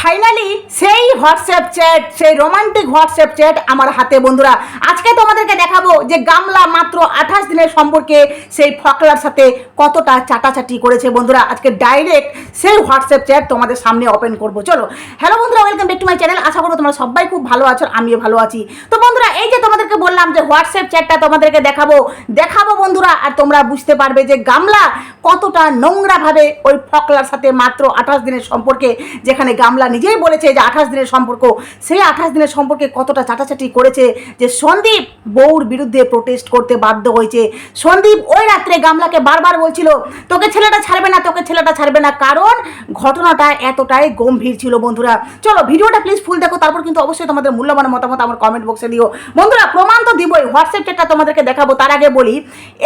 Finally সেই WhatsApp chat সেই romantic WhatsApp chat আমার হাতে বন্ধুরা। আজকে তোমাদেরকে দেখাবো যে গামলা মাত্র আঠাশ দিনের সম্পর্কে সেই ফকলার সাথে কতটা চাটাচাটি করেছে বন্ধুরা। আজকে ডাইরেক্ট সেই হোয়াটসঅ্যাপ চ্যাট তোমাদের সামনে ওপেন করব। চলো হ্যালো বন্ধুরা welcome back to my channel আশা করব তোমরা সবাই খুব ভালো আছো, আমিও ভালো আছি। তো বন্ধুরা, এই যে তোমাদেরকে বললাম যে হোয়াটসঅ্যাপ চ্যাটটা তোমাদেরকে দেখাবো দেখাবো বন্ধুরা, আর তোমরা বুঝতে পারবে যে গামলা কতটা নোংরাভাবে ওই ফকলার সাথে মাত্র আঠাশ দিনের সম্পর্কে যেখানে গামলা নিজেই বলেছে যে আঠাশ দিনের সম্পর্ক। সেই আঠাশ দিনের সম্পর্কে কতটা চাটাচাটি করেছে যে সন্দীপ বউর বিরুদ্ধে প্রোটেস্ট করতে বাধ্য হয়েছে। সন্দীপ ওই রাত্রে গামলাকে বারবার বলছিল, তোকে ছেলেটা ছাড়বে না, তোকে ছেলেটা ছাড়বে না। কারণ ঘটনাটা এতটাই গম্ভীর ছিল বন্ধুরা। চলো ভিডিওটা প্লিজ ফুল দেখো, তারপর কিন্তু অবশ্যই তোমাদের মূল্যবান মতামত আমার কমেন্ট বক্সে দিও। বন্ধুরা, প্রমাণ তো দিবই হোয়াটসঅ্যাপ চ্যাটটা তোমাদেরকে দেখাবো, তার আগে বলি,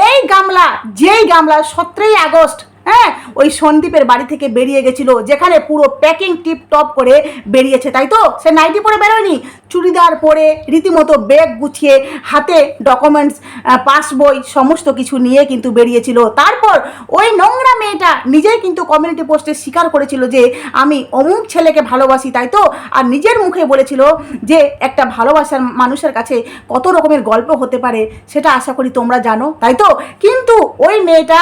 এই গামলা, যেই গামলা সতেরোই আগস্ট হ্যাঁ ওই সন্দীপের বাড়ি থেকে বেরিয়ে গেছিল, যেখানে পুরো প্যাকিং টিপ টপ করে বেরিয়েছে, তাই তো? সে নাইটি পরে বেরোয়নি। চুড়িদার পরে রীতিমতো ব্যাগ গুছিয়ে হাতে ডকুমেন্টস পাস বই, সমস্ত কিছু নিয়ে কিন্তু বেরিয়েছিল। তারপর ওই নোংরা মেয়েটা নিজেই কিন্তু কমিউনিটি পোস্টে স্বীকার করেছিল যে, আমি অমুক ছেলেকে ভালোবাসি তাই তো? আর নিজের মুখে বলেছিল যে, একটা ভালোবাসার মানুষের কাছে কত রকমের গল্প হতে পারে, সেটা আশা করি তোমরা জানো তাই তো? কিন্তু ওই মেয়েটা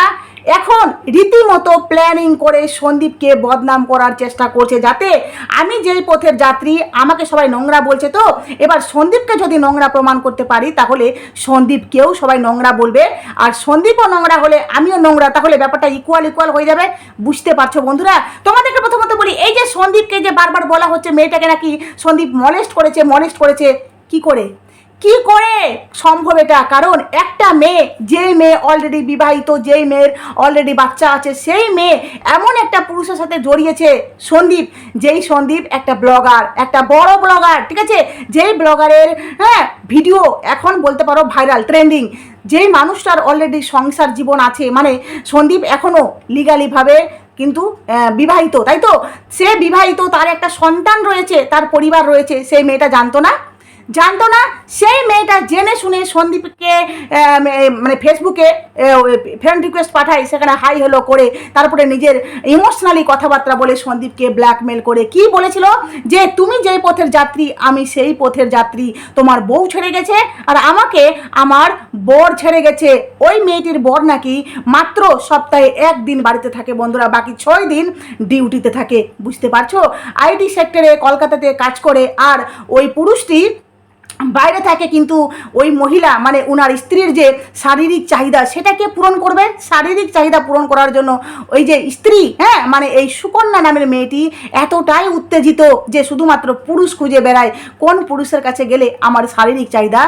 এখন রীতিমতো প্ল্যানিং করে সন্দীপকে বদনাম করার চেষ্টা করছে যাতে আমি যেই পথের যাত্রী, আমাকে সবাই নোংরা বলছে তো, এবার সন্দীপকে যদি নোংরা প্রমাণ করতে পারি, তাহলে সন্দীপকেও সবাই নোংরা বলবে। আর সন্দীপও নোংরা হলে আমিও নোংরা, তাহলে ব্যাপারটা ইকুয়াল ইকুয়াল হয়ে যাবে। বুঝতে পারছ বন্ধুরা? তোমাদেরকে প্রথমত বলি, এই যে সন্দীপকে যে বারবার বলা হচ্ছে মেয়েটাকে নাকি সন্দীপ মলেস্ট করেছে মলেস্ট করেছে, কি করে? কি করে সম্ভব এটা? কারণ একটা মেয়ে, যেই মেয়ে অলরেডি বিবাহিত, যেই মেয়ের অলরেডি বাচ্চা আছে, সেই মেয়ে এমন একটা পুরুষের সাথে জড়িয়েছে, সন্দীপ, যেই সন্দীপ একটা ব্লগার একটা বড় ব্লগার ঠিক আছে? যেই ব্লগারের হ্যাঁ ভিডিও এখন বলতে পারো ভাইরাল ট্রেন্ডিং যেই মানুষটার অলরেডি সংসার জীবন আছে মানে সন্দীপ এখনও লিগালিভাবে কিন্তু বিবাহিত, তাই তো? সে বিবাহিত, তার একটা সন্তান রয়েছে, তার পরিবার রয়েছে, সেই মেয়েটা জানতো না? জানতো না, সেই মেয়েটা জেনে শুনে সন্দীপকে মানে ফেসবুকে ফ্রেন্ড রিকোয়েস্ট পাঠায়, সেখানে হাই হ্যালো করে, তারপরে নিজের ইমোশনালি কথাবার্তা বলে সন্দীপকে ব্ল্যাকমেল করে, কি বলেছিল? যে তুমি যেই পথের যাত্রী, আমি সেই পথের যাত্রী, তোমার বউ ছেড়ে গেছে, আর আমাকে আমার বর ছেড়ে গেছে। ওই মেয়েটির বর নাকি মাত্র সপ্তাহে একদিন বাড়িতে থাকে বন্ধুরা, বাকি ছয় দিন ডিউটিতে থাকে, বুঝতে পারছ? আইটি সেক্টরে কলকাতাতে কাজ করে, আর ওই পুরুষটি বাইরে থাকে কিন্তু ওই মহিলা মানে ওনার স্ত্রীর যে শারীরিক চাহিদা, সেটাকে পূরণ করবে? শারীরিক চাহিদা পূরণ করার জন্য ওই যে স্ত্রী হ্যাঁ? মানে এই সুকন্যা নামের মেয়েটি এতটাই উত্তেজিত যে শুধুমাত্র পুরুষ খুঁজে বেড়ায়। কোন পুরুষের কাছে গেলে আমার শারীরিক চাহিদা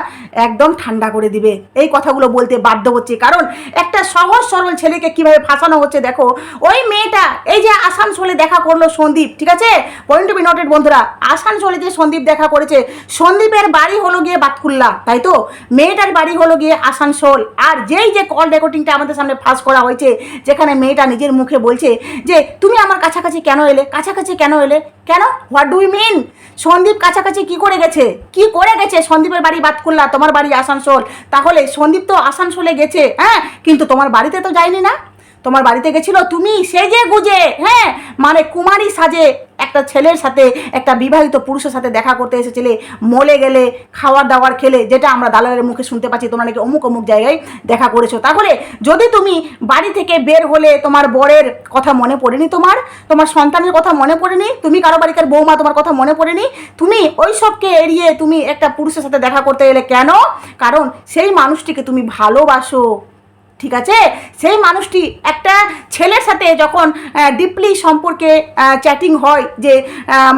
একদম ঠান্ডা করে দিবে? এই কথাগুলো বলতে বাধ্য হচ্ছে। কারণ একটা সহজ সরল ছেলেকে কীভাবে ফাঁসানো হচ্ছে দেখো, ওই মেয়েটা, এই যে আসানসোলে দেখা করল সন্দীপ, ঠিক আছে? পয়েন্ট টু বি নোটেড বন্ধুরা, আসানসোলে যে সন্দীপ দেখা করেছে, সন্দীপের বাড়ি হলো গিয়ে বাতকুল্লা তাই তো? মেয়েটার বাড়ি হলো গিয়ে আসানসোল। আর যেই যে কল রেকর্ডিংটা আমাদের সামনে ফাঁস করা হয়েছে, যেখানে মেয়েটা নিজের মুখে বলছে যে, তুমি আমার কাছাকাছি কেন এলে? কাছাকাছি কেন এলে? কেন? হোয়াট ডু মিন সন্দীপ কাছাকাছি কি করে গেছে? কি করে গেছে? সন্দীপের বাড়ি বাতকুল্লা তোমার বাড়ি আসানসোল। তাহলে সন্দীপ তো আসানসোলে গেছে হ্যাঁ? কিন্তু তোমার বাড়িতে তো যায়নি না? তোমার বাড়িতে গেছিল তুমি? সেজে গুজে হ্যাঁ? মানে কুমারী সাজে একটা ছেলের সাথে, একটা বিবাহিত পুরুষের সাথে দেখা করতে এসেছিলে, মলে গেলে, খাওয়ার দাওয়ার খেলে, যেটা আমরা দালালের মুখে শুনতে পাচ্ছি, তোমরা নাকি অমুক অমুক জায়গায় দেখা করেছ। তাহলে যদি তুমি বাড়ি থেকে বের হলে তোমার বরের কথা মনে পড়েনি তোমার তোমার সন্তানের কথা মনে পড়েনি, তুমি কারও বাড়িকার বৌমা, তোমার কথা মনে পড়েনি, তুমি ওই সবকে এড়িয়ে তুমি একটা পুরুষের সাথে দেখা করতে এলে কেন? কারণ সেই মানুষটিকে তুমি ভালোবাসো। ঠিক আছে? সেই মানুষটি একটা ছেলের সাথে যখন ডিপলি সম্পর্কে চ্যাটিং হয় যে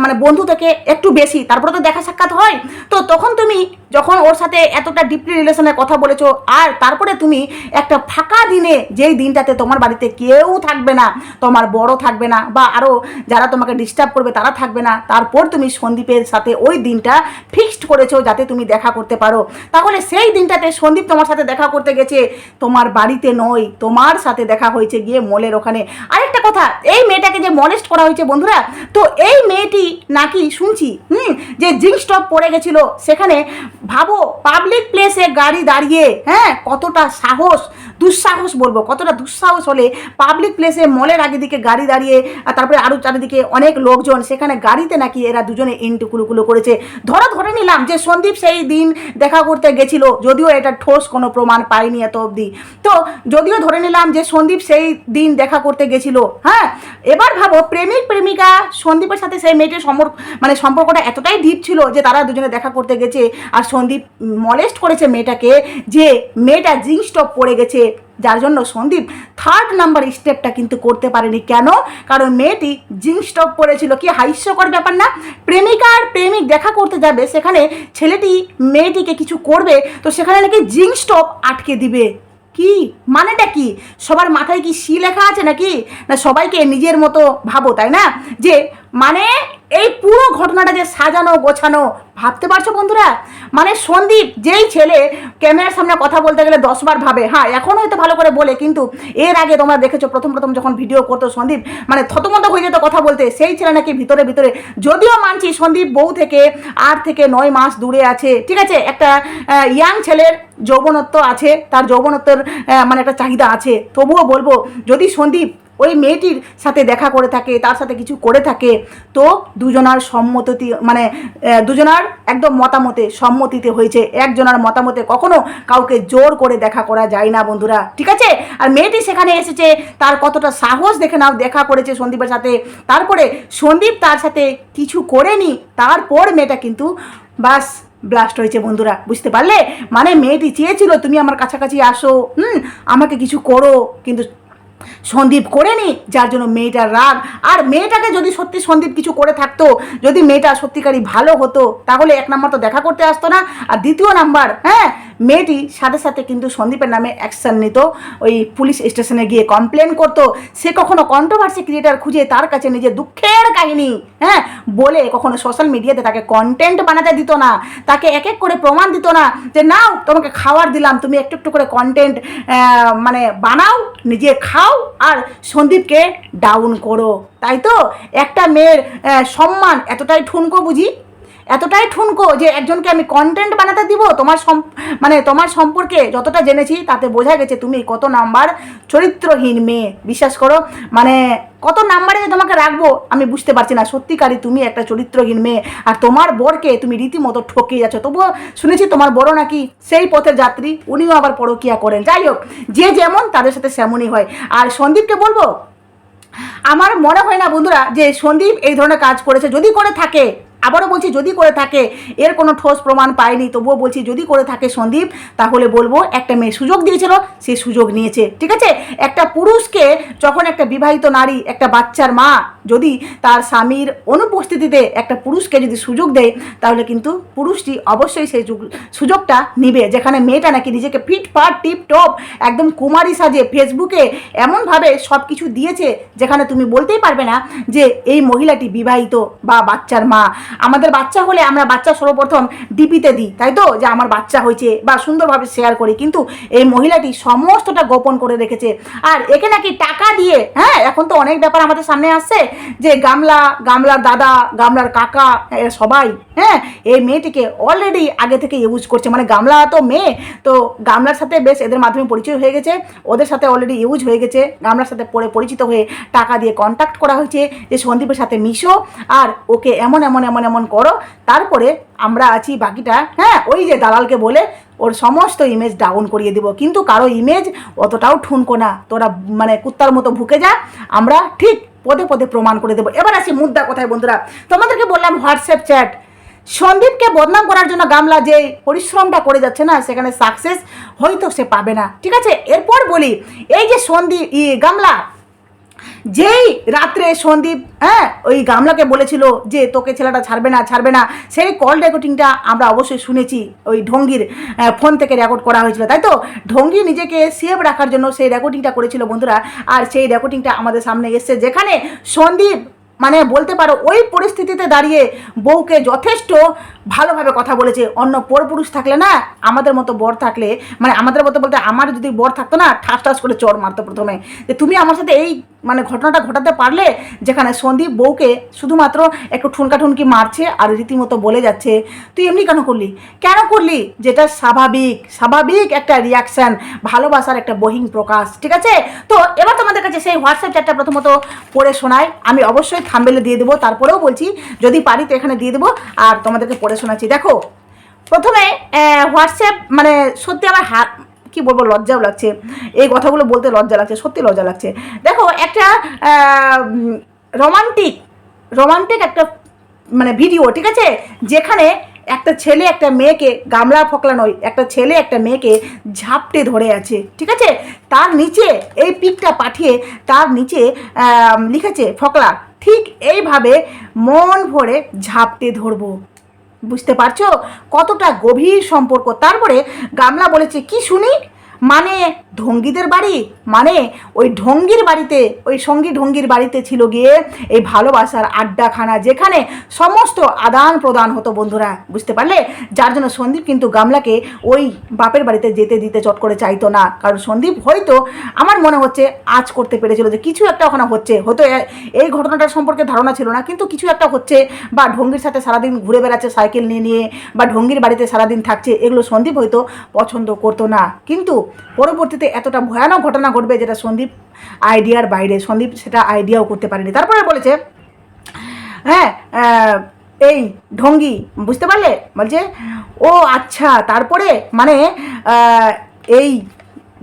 মানে বন্ধু থেকে একটু বেশি, তারপরে তো দেখা সাক্ষাৎ হয়, তো তখন তুমি যখন ওর সাথে এতটা ডিপলি রিলেশনের কথা বলেছ, আর তারপরে তুমি একটা ফাঁকা দিনে যেই দিনটাতে তোমার বাড়িতে কেউ থাকবে না, তোমার বড় থাকবে না, বা আরও যারা তোমাকে ডিস্টার্ব করবে তারা থাকবে না, তারপর তুমি সন্দীপের সাথে ওই দিনটা ফিক্সড করেছ যাতে তুমি দেখা করতে পারো। তাহলে সেই দিনটাতে সন্দীপ তোমার সাথে দেখা করতে গেছে, তোমার বাড়িতে নয়, তোমার সাথে দেখা হয়েছে গিয়ে মলের ওখানে। আরেকটা কথা, এই মেয়েটাকে যে মলেস্ট করা হয়েছে বন্ধুরা, তো এই মেয়েটি নাকি শুনছি, হুম, যে জিন্স টপ পরে গেছিল, সেখানে ভাবো পাবলিক প্লেসে গাড়ি দাঁড়িয়ে হ্যাঁ কতটা সাহস দুঃসাহস বলব, কতটা দুঃসাহস হলে পাবলিক প্লেসে মলের আগে দিকে গাড়ি দাঁড়িয়ে তারপরে আরও চারিদিকে অনেক লোকজন, সেখানে গাড়িতে নাকি এরা দুজনে ইন্টুকুলুকুলো করেছে। ধরা ধরে নিলাম যে সন্দীপ সেই দিন দেখা করতে গেছিল, যদিও এটা ঠোস কোনো প্রমাণ পাইনি এত অবধি। তো যদিও ধরে নিলাম যে সন্দীপ সেই দিন দেখা করতে গেছিল হ্যাঁ? এবার ভাবো, প্রেমিক, প্রেমিকা সন্দীপের সাথে সেই মেয়েটির সম্পর্ক মানে সম্পর্কটা এতটাই ডিপ ছিল যে তারা দুজনে দেখা করতে গেছে, আর সন্দীপ মলেস্ট করেছে মেয়েটাকে যে মেয়েটা জিন্স টপ পরে গেছে যার জন্য সন্দীপ থার্ড নাম্বার স্টেপটা কিন্তু করতে পারেনি। কেন? কারণ মেয়েটি জিন্স টপ পরেছিল কি হাস্যকর ব্যাপার না? প্রেমিকা আর প্রেমিক দেখা করতে যাবে, সেখানে ছেলেটি মেয়েটিকে কিছু করবে, তো সেখানে নাকি জিন্স টপ আটকে দিবে। কি? মানেটা কি? সবার মাথায় কি সি লেখা আছে নাকি? না সবাইকে নিজের মতো ভাবো তাই না? যে মানে এই পুরো ঘটনাটা যে সাজানো গোছানো ভাবতে পারছ বন্ধুরা? মানে সন্দীপ যেই ছেলে ক্যামেরার সামনে কথা বলতে গেলে দশবার ভাবে হ্যাঁ এখন হয়তো ভালো করে বলে কিন্তু এর আগে তোমরা দেখেছ প্রথম প্রথম যখন ভিডিও করতো সন্দীপ মানে থতমত হয়ে যেত কথা বলতে সেই ছেলে নাকি ভিতরে ভিতরে যদিও মানছি সন্দীপ বউ থেকে আট থেকে নয় মাস দূরে আছে ঠিক আছে? একটা ইয়াং ছেলের যৌবনত্ব আছে তার যৌবনত্বের আহ, মানে একটা চাহিদা আছে, তবুও বলব, যদি সন্দীপ ওই মেয়েটির সাথে দেখা করে থাকে, তার সাথে কিছু করে থাকে, তো দুজনার সম্মতি মানে দুজনার একদম মতামতে সম্মতিতে হয়েছে। একজনার মতামতে কখনো কাউকে জোর করে দেখা করা যায় না, বন্ধুরা। ঠিক আছে? আর মেয়েটি সেখানে এসেছে, তার কতটা সাহস দেখে নাও, দেখা করেছে সন্দীপের সাথে। তারপরে সন্দীপ তার সাথে কিছু করেনি, তারপর মেয়েটা কিন্তু বাস ব্লাস্ট হয়েছে বন্ধুরা, বুঝতে পারলে? মানে মেয়েটি চেয়েছিল তুমি আমার কাছাকাছি আসো, হুম? আমাকে কিছু করো, কিন্তু সন্দীপ করেনি, যার জন্য মেয়েটার রাগ। আর মেয়েটাকে যদি সত্যি সন্দীপ কিছু করে থাকতো, যদি মেয়েটা সত্যিকারই ভালো হতো, তাহলে এক নাম্বার তো দেখা করতে আসতো না। আর দ্বিতীয় নাম্বার হ্যাঁ? মেয়েটি সাথে সাথে কিন্তু সন্দীপের নামে অ্যাকশন নিত ওই পুলিশ স্টেশনে গিয়ে কমপ্লেন করতো। সে কখনো কন্ট্রোভার্সি ক্রিয়েটার খুঁজে তার কাছে নিজের দুঃখের কাহিনী হ্যাঁ? বলে কখনো সোশ্যাল মিডিয়াতে তাকে কন্টেন্ট বানাতে দিত না। তাকে এক এক করে প্রমাণ দিত না যে নাও তোমাকে খাবার দিলাম, তুমি একটু একটু করে কন্টেন্ট মানে বানাও, নিজে খাও আর সন্দীপকে ডাউন করো। তাই তো? একটা মেয়ের সম্মান এতটাই ঠুনকো বুঝি? এতটাই ঠুনকো যে একজনকে আমি কন্টেন্ট বানাতে দিব, তোমার মানে তোমার সম্পর্কে যতটা জেনেছি তাতে বোঝা গেছে তুমি কত নাম্বার চরিত্রহীন মেয়ে। বিশ্বাস করো মানে কত নাম্বারে যে তোমাকে রাখব, আমি বুঝতে পারছি না। সত্যিকারই তুমি একটা চরিত্রহীন মেয়ে আর তোমার বরকে তুমি রীতিমতো ঠকিয়ে যাচ্ছ। তবুও শুনেছি তোমার বড় নাকি সেই পথের যাত্রী, উনিও আবার পরকিয়া করেন। যাই হোক, যে যেমন তাদের সাথে সেমনই হয়। আর সন্দীপকে বলব, আমার মনে হয় না বন্ধুরা যে সন্দীপ এই ধরনের কাজ করেছে। যদি করে থাকে আবারও বলছি, যদি করে থাকে, এর কোনো ঠোস প্রমাণ পায়নি, তবুও বলছি, যদি করে থাকে সন্দীপ, তাহলে বলব, একটা মেয়ে সুযোগ দিয়েছিল, সে সুযোগ নিয়েছে, ঠিক আছে? একটা পুরুষকে যখন একটা বিবাহিত নারী, একটা বাচ্চার মা যদি তার স্বামীর অনুপস্থিতিতে একটা পুরুষকে যদি সুযোগ দেয়, তাহলে কিন্তু পুরুষটি অবশ্যই সেই যুগ- সুযোগটা নিবে, যেখানে মেয়েটা নাকি নিজেকে ফিট ফাট টিপ টপ, একদম কুমারী সাজে ফেসবুকে এমনভাবে সব কিছু দিয়েছে, যেখানে তুমি বলতেই পারবে না যে এই মহিলাটি বিবাহিত বা বাচ্চার মা। আমাদের বাচ্চা হলে আমরা বাচ্চা সর্বপ্রথম ডিপিতে দিই, তাই তো? যে আমার বাচ্চা হয়েছে বা সুন্দরভাবে শেয়ার করি, কিন্তু এই মহিলাটি সমস্তটা গোপন করে রেখেছে। আর একে নাকি টাকা দিয়ে হ্যাঁ এখন তো অনেক ব্যাপার আমাদের সামনে আসছে যে গামলা, গামলার দাদা, গামলার কাকা সবাই হ্যাঁ এই মেয়েটিকে অলরেডি আগে থেকে ইউজ করছে। মানে গামলা তো মেয়ে, তো গামলার সাথে বেশ এদের মাধ্যমে পরিচয় হয়ে গেছে। ওদের সাথে অলরেডি ইউজ হয়ে গেছে। গামলার সাথে পরে পরিচিত হয়ে টাকা দিয়ে কন্ট্যাক্ট করা হয়েছে যে সন্দীপের সাথে মিশো আর ওকে এমন এমন এমন এমন করো। তারপরে আমরা আছি বাকিটা হ্যাঁ ওই যে দালালকে বলে ওর সমস্ত ইমেজ ডাউন করিয়ে দিব। কিন্তু কারও ইমেজ অতটাও ঠুনকো না। তোরা মানে কুত্তার মতো ভুকে যা। আমরা ঠিক পদে পদে প্রমাণ করে দেবো। এবার আসি মুদ্রা কোথায়, বন্ধুরা। তোমাদেরকে বললাম হোয়াটসঅ্যাপ চ্যাট। সন্দীপকে বদনাম করার জন্য গামলা যে পরিশ্রমটা করে যাচ্ছে না, সেখানে সাকসেস হয়তো সে পাবে না। ঠিক আছে? এরপর বলি, এই যে সন্দীপ, ই, গামলা যেই রাত্রে সন্দীপ হ্যাঁ ওই গামলাকে বলেছিল যে তোকে ছেলেটা ছাড়বে না ছাড়বে না, সেই কল রেকর্ডিংটা আমরা অবশ্যই শুনেছি। ওই ঢঙ্গির ফোন থেকে রেকর্ড করা হয়েছিল, তাই তো? ঢঙ্গি নিজেকে সেভ রাখার জন্য সেই রেকর্ডিংটা করেছিল বন্ধুরা, আর সেই রেকর্ডিংটা আমাদের সামনে এসছে, যেখানে সন্দীপ মানে বলতে পারো, ওই পরিস্থিতিতে দাঁড়িয়ে বউকে যথেষ্ট ভালোভাবে কথা বলেছে। অন্য পরপুরুষ থাকলে না, আমাদের মতো বর থাকলে মানে আমাদের মতো বলতে আমার যদি বর থাকতো না, ঠাস ঠাস করে চর মারতো প্রথমে। যে তুমি আমার সাথে এই ঘটনাটা ঘটাতে পারলে যেখানে সন্দীপ বউকে শুধুমাত্র একটু ঠুনকা ঠুনকি মারছে আর রীতিমতো বলে যাচ্ছে, তুই এমনি কেন করলি? কেন করলি? যেটা স্বাভাবিক স্বাভাবিক একটা রিয়াকশান ভালোবাসার একটা বহিং প্রকাশ, ঠিক আছে? তো এবার তোমাদের কাছে সেই হোয়াটসঅ্যাপ চ্যাটটা প্রথমত পড়ে শোনাই। আমি অবশ্যই থাম্বেলে দিয়ে দেবো, তারপরেও বলছি, যদি পারি তো এখানে দিয়ে দেবো আর তোমাদেরকে পড়ে শোনাচ্ছি। দেখো, প্রথমে হোয়াটসঅ্যাপ মানে সত্যি আমার হাত কি বলব, লজ্জাও লাগছে। এই কথাগুলো বলতে লজ্জা লাগছে, সত্যি লজ্জা লাগছে। দেখো একটা রোমান্টিক রোমান্টিক একটা মানে ভিডিও ঠিক আছে? যেখানে একটা ছেলে একটা মেয়েকে গামলা ফকলা নয় একটা ছেলে একটা মেয়েকে ঝাপটে ধরে আছে, ঠিক আছে? তার নিচে এই পিকটা পাঠিয়ে তার নিচে লিখেছে ফকলা, ঠিক এইভাবে মন ভরে ঝাপটে ধরবো। বুঝতে পারছ? কতটা গভীর সম্পর্ক। তারপরে গামলা বলেছে, কি শুনি? মানে ঢঙ্গিদের বাড়ি? মানে ওই ঢঙ্গির বাড়িতে, ওই সঙ্গী ঢঙ্গির বাড়িতে ছিল গিয়ে এই ভালোবাসার আড্ডাখানা যেখানে সমস্ত আদান প্রদান হতো বন্ধুরা, বুঝতে পারলে? যার জন্য সন্দীপ কিন্তু গামলাকে ওই বাপের বাড়িতে যেতে দিতে চট করে চাইতো না। কারণ সন্দীপ হয়তো আমার মনে হচ্ছে আজ করতে পেরেছিল যে কিছু একটা ওখানে হচ্ছে। হয়তো এই ঘটনাটার সম্পর্কে ধারণা ছিল না, কিন্তু কিছু একটা হচ্ছে বা ঢঙ্গির সাথে সারাদিন ঘুরে বেড়াচ্ছে সাইকেল নিয়ে নিয়ে বা ঢঙ্গির বাড়িতে সারাদিন থাকছে, এগুলো সন্দীপ হয়তো পছন্দ করতো না। কিন্তু পরবর্তীতে এতটা ভয়ানক ঘটনা ঘটবে যেটা সন্দীপ আইডিয়ার বাইরে। সন্দীপ সেটা আইডিয়াও করতে পারেনি। তারপরে বলেছে হ্যাঁ এই ঢঙ্গি, বুঝতে পারলে? বলছে, ও আচ্ছা তারপরে মানে এই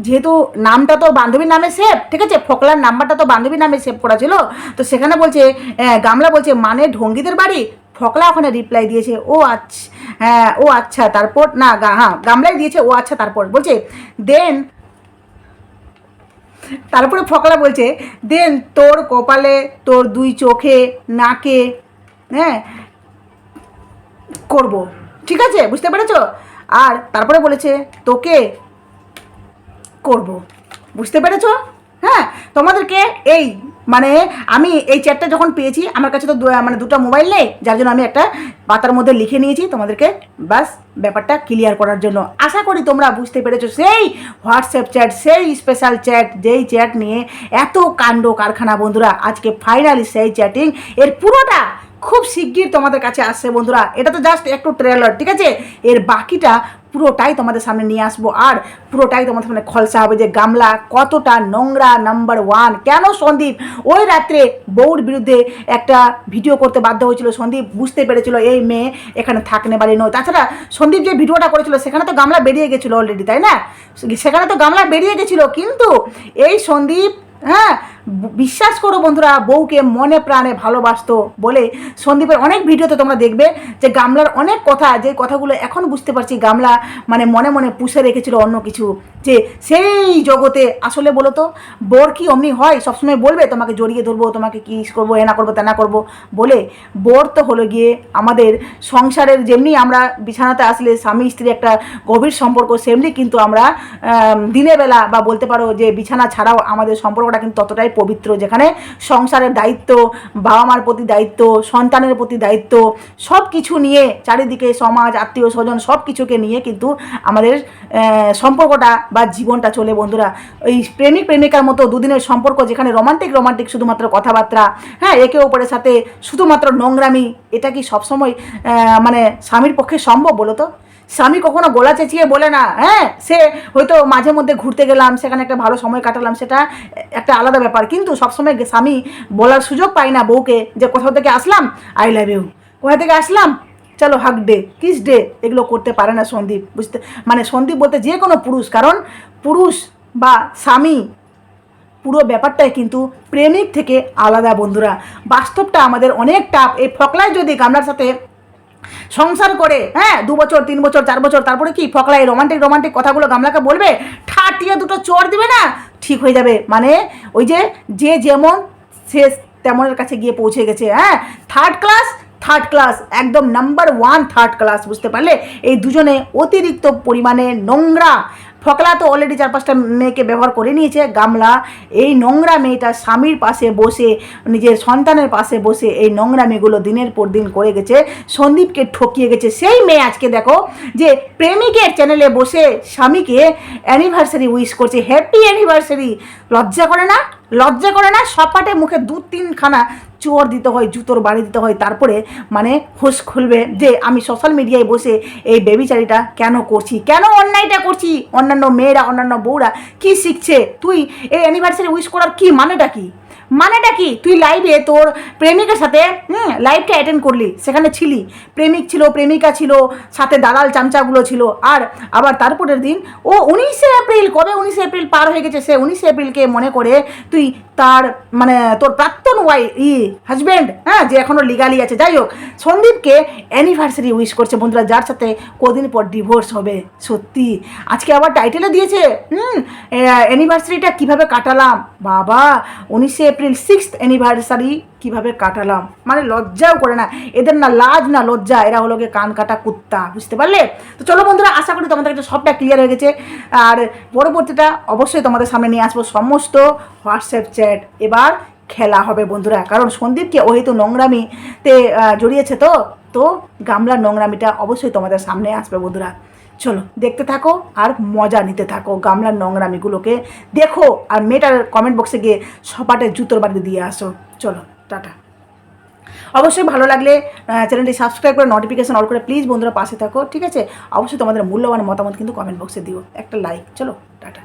যেহেতু নামটা তো বান্ধবীর নামে সেভ ঠিক আছে? ফোকলার নাম্বারটা তো বান্ধবীর নামে সেভ করা ছিল। তো সেখানে বলছে গামলা বলছে মানে ঢঙ্গিদের বাড়ি? ফকলা ওখানে রিপ্লাই দিয়েছে, ও আচ্ছা হ্যাঁ ও আচ্ছা তারপর, না হ্যাঁ গামলাই দিয়েছে, ও আচ্ছা তারপর। বলছে দেন তারপরে ফকলা বলছে, দেন তোর কপালে, তোর দুই চোখে, নাকে হ্যাঁ করব। ঠিক আছে? বুঝতে পেরেছ? আর তারপরে বলেছে, তোকে করব। বুঝতে পেরেছ? হ্যাঁ তোমাদেরকে এই মানে আমি এই চ্যাটটা যখন পেয়েছি, আমার কাছে তো মানে দুটো মোবাইল নেই, যার জন্য আমি একটা পাতার মধ্যে লিখে নিয়েছি তোমাদেরকে বাস ব্যাপারটা ক্লিয়ার করার জন্য। আশা করি তোমরা বুঝতে পেরেছ, সেই হোয়াটসঅ্যাপ চ্যাট সেই স্পেশাল চ্যাট যেই চ্যাট নিয়ে এত কাণ্ড কারখানা বন্ধুরা, আজকে ফাইনালি সেই চ্যাটিং এর পুরোটা খুব শিগগির তোমাদের কাছে আসছে বন্ধুরা। এটা তো জাস্ট একটু ট্রেলার ঠিক আছে? এর বাকিটা পুরোটাই তোমাদের সামনে নিয়ে আসব। আর পুরোটাই তোমাদের সামনে খলসা হবে যে গামলা কতটা নোংরা নাম্বার ওয়ান কেন সন্দীপ? ওই রাত্রে বউর বিরুদ্ধে একটা ভিডিও করতে বাধ্য হয়েছিল সন্দীপ। বুঝতে পেরেছিল এই মেয়ে এখানে থাকনে বাড়ি নয়। তাছাড়া সন্দীপ যে ভিডিওটা করেছিল, সেখানে তো গামলা বেরিয়ে গেছিল অলরেডি তাই না? সেখানে তো গামলা বেরিয়ে গেছিল। কিন্তু এই সন্দীপ হ্যাঁ বিশ্বাস করো বন্ধুরা বউকে মনে প্রাণে ভালোবাসতো বলে সন্দীপের অনেক ভিডিওতে তোমরা দেখবে যে গামলার অনেক কথা যে কথাগুলো এখন বুঝতে পারছি গামলা মানে মনে মনে পুষে রেখেছিল অন্য কিছু। যে সেই জগতে আসলে বলো তো বোর কি অমনি হয়? সবসময় বলবে তোমাকে জড়িয়ে ধরবো তোমাকে কি করব এনা করব তেনা করব। বলে বোর তো হলো গিয়ে আমাদের সংসারের যেমনি আমরা বিছানাতে আসলে স্বামী স্ত্রী একটা গভীর সম্পর্ক সেমনি কিন্তু আমরা আম, দিনের বেলা বা বলতে পারো যে বিছানা ছাড়াও আমাদের সম্পর্কটা কিন্তু ততটাই পবিত্র, যেখানে সংসারের দায়িত্ব বাবা মার প্রতি দায়িত্ব, সন্তানের প্রতি দায়িত্ব সব কিছু নিয়ে চারিদিকে সমাজ, আত্মীয় স্বজন সব কিছুকে নিয়ে কিন্তু আমাদের সম্পর্কটা বা জীবনটা চলে বন্ধুরা। ওই প্রেমিক, প্রেমিকার মতো দুদিনের সম্পর্ক যেখানে রোমান্টিক রোমান্টিক শুধুমাত্র কথাবার্তা হ্যাঁ একে অপরের সাথে শুধুমাত্র নোংরামি, এটা কি সবসময় মানে স্বামীর পক্ষে সম্ভব বলো তো? স্বামী কখনো গলা চেঁচিয়ে বলে না হ্যাঁ? সে হয়তো মাঝে মধ্যে ঘুরতে গেলাম, সেখানে একটা ভালো সময় কাটালাম, সেটা একটা আলাদা ব্যাপার। কিন্তু সবসময় স্বামী বলার সুযোগ পাই না বউকে যে কোথাও থেকে আসলাম আই লাভ ইউ কোথা থেকে আসলাম? চলো হাক ডে কিস ডে এগুলো করতে পারে না সন্দীপ, বুঝতে মানে সন্দীপ বলতে যে কোনো পুরুষ, কারণ পুরুষ বা স্বামী, পুরো ব্যাপারটাই কিন্তু প্রেমিক থেকে আলাদা বন্ধুরা। বাস্তবটা আমাদের অনেক টাফ এই ফকলায় যদি গামলার সাথে সংসার করে হ্যাঁ দু বছর, তিন বছর, চার বছর, তারপরে কি ফকলায় রোমান্টিক রোমান্টিক কথাগুলো গামলাকে বলবে, ঠাটিয়ে দুটো চোর দিবে না? ঠিক হয়ে যাবে। মানে ওই যে যে যেমন সে তেমনের কাছে গিয়ে পৌঁছে গেছে হ্যাঁ? থার্ড ক্লাস থার্ড ক্লাস একদম নাম্বার ওয়ান থার্ড ক্লাস বুঝতে পারলে? এই দুজনে অতিরিক্ত পরিমাণে নোংরা। ফকলা তো অলরেডি চার পাঁচটা মেয়েকে ব্যবহার করে নিয়েছে, গামলা, এই নোংরা মেয়েটা স্বামীর পাশে বসে, নিজের সন্তানের পাশে বসে এই নোংরা মেয়েগুলো দিনের পর দিন করে গেছে, সন্দীপকে ঠকিয়ে গেছে। সেই মেয়ে আজকে দেখো যে প্রেমিকের চ্যানেলে বসে স্বামীকে অ্যানিভার্সারি উইশ করছে। হ্যাপি অ্যানিভার্সারি লজ্জা করে না? লজ্জা করে না? সপাটে মুখে দু তিনখানা চোর দিতে হয়, জুতোর বাড়ি দিতে হয়, তারপরে মানে হোস খুলবে যে আমি সোশ্যাল মিডিয়ায় বসে এই বেবিচারিটা কেন করছি? কেন অন্যায়টা করছি? অন্যান্য মেয়েরা, অন্যান্য বউরা কি শিখছে? তুই এই অ্যানিভার্সারি উইশ করার কি মানেটা কি? মানেটা কি? তুই লাইভে তোর প্রেমিকের সাথে, হুম লাইভটা অ্যাটেন্ড করলি, সেখানে ছিলি। প্রেমিক ছিল, প্রেমিকা ছিল, সাথে দালাল চামচাগুলো ছিল। আর আবার তারপরের দিন, ও উনিশে এপ্রিল, কবে উনিশে এপ্রিল পার হয়ে গেছে সে উনিশে এপ্রিলকে মনে করে তুই তার মানে তোর প্রাক্তন ওয়াই ই হাজব্যান্ড হ্যাঁ যে এখনও লিগালি আছে। যাই হোক, সন্দীপকে অ্যানিভার্সারি উইশ করছে বন্ধুরা, যার সাথে কদিন পর ডিভোর্স হবে, সত্যি। আজকে আবার টাইটেলে দিয়েছে, হুম অ্যানিভার্সারিটা কীভাবে কাটালাম? বাবা, উনিশে এপ্রিল সিক্স অ্যানিভার্সারি কীভাবে কাটালাম? মানে লজ্জাও করে না। এদের না লাজ না লজ্জা, এরা হলো গিয়ে কান কাটা কুত্তা, বুঝতে পারলে? তো চলো বন্ধুরা, আশা করি তোমাদের কাছে সবটা ক্লিয়ার হয়ে গেছে। আর পরবর্তীটা অবশ্যই তোমাদের সামনে নিয়ে আসব সমস্ত হোয়াটসঅ্যাপ চ্যাট। এবার খেলা হবে বন্ধুরা, কারণ সন্দীপকে ও হয়তো নোংরামিতে জড়িয়েছে তো। তো গামলার নোংরামিটা অবশ্যই তোমাদের সামনে আসবে বন্ধুরা। চলো, দেখতে থাকো আর মজা নিতে থাকো গামলার নোংরামিগুলোকে। দেখো আর মেয়েটার কমেন্ট বক্সে গিয়ে সপাটে জুতোর বাড়িতে দিয়ে আসো। চলো, টাটা। অবশ্যই ভালো লাগলে চ্যানেলটি সাবস্ক্রাইব করে নোটিফিকেশান অল করে প্লিজ বন্ধুরা পাশে থাকো, ঠিক আছে? অবশ্যই তোমাদের মূল্যবান মতামত কিন্তু কমেন্ট বক্সে দিও। একটা লাইক চলো, টাটা।